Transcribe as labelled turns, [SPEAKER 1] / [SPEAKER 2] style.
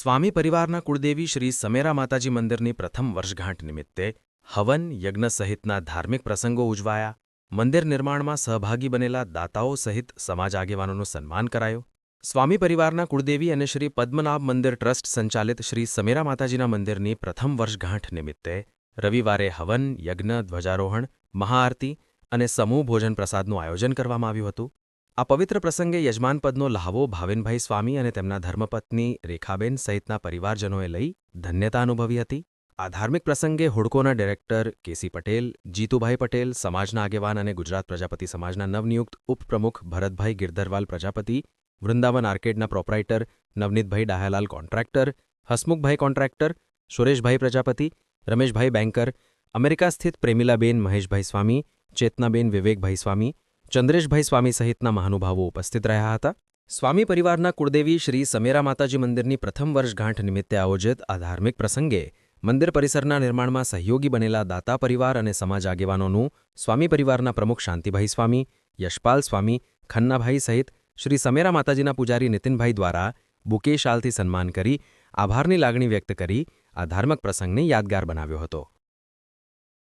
[SPEAKER 1] સ્વામી પરિવારના કુળદેવી શ્રી સમેરા માતાજી મંદિરની પ્રથમ વર્ષગાંઠ નિમિત્તે હવન, યજ્ઞ સહિતના ધાર્મિક પ્રસંગો ઉજવાયા. મંદિર નિર્માણમાં સહભાગી બનેલા દાતાઓ સહિત સમાજ આગેવાનોનું સન્માન કરાયું. સ્વામી પરિવારના કુળદેવી અને શ્રી પદ્મનાભ મંદિર ટ્રસ્ટ સંચાલિત શ્રી સમેરા માતાજીના મંદિરની પ્રથમ વર્ષગાંઠ નિમિત્તે રવિવારે હવન, યજ્ઞ, ધ્વજારોહણ, મહાઆરતી અને સમૂહ ભોજન પ્રસાદનું આયોજન કરવામાં આવ્યું હતું. આ પવિત્ર પ્રસંગે યજમાનપદનો લહાવો ભાવેનભાઈ સ્વામી અને તેમના ધર્મપત્ની રેખાબેન સહિતના પરિવારજનોએ લઈ ધન્યતા અનુભવી હતી. આ ધાર્મિક પ્રસંગે હુડકોના ડિરેક્ટર કેસી પટેલ, જીતુભાઈ પટેલ, સમાજના આગેવાન અને ગુજરાત પ્રજાપતિ સમાજના નવનિયુક્ત ઉપપ્રમુખ Bharatbhai Girdharwal Prajapati, Vrindavan આર્કેડના proprietor Navnitbhai Dayalal Contractor, Hasmukhbhai Contractor, Sureshbhai Prajapati, Rameshbhai Banker, America સ્થિત પ્રેમિલાબેન મહેશભાઈ સ્વામી, ચેતનાબેન વિવેકભાઈ સ્વામી ચંદ્રેશભાઈ સ્વામી સહિતના મહાનુભાવો ઉપસ્થિત રહ્યા હતા. સ્વામી પરિવારના કુળદેવી શ્રી સમેરા માતાજી મંદિરની પ્રથમ વર્ષગાંઠ નિમિત્તે આયોજિત આ ધાર્મિક પ્રસંગે મંદિર પરિસરના નિર્માણમાં સહયોગી બનેલા દાતા પરિવાર અને સમાજ આગેવાનોનું સ્વામી પરિવારના પ્રમુખ શાંતિભાઈ સ્વામી, યશપાલ સ્વામી, ખન્નાભાઈ સહિત શ્રી સમેરા માતાજીના પૂજારી નીતિનભાઈ દ્વારા બુકે શાલથી સન્માન કરી આભારની લાગણી વ્યક્ત કરી આ ધાર્મિક પ્રસંગને યાદગાર બનાવ્યો હતો.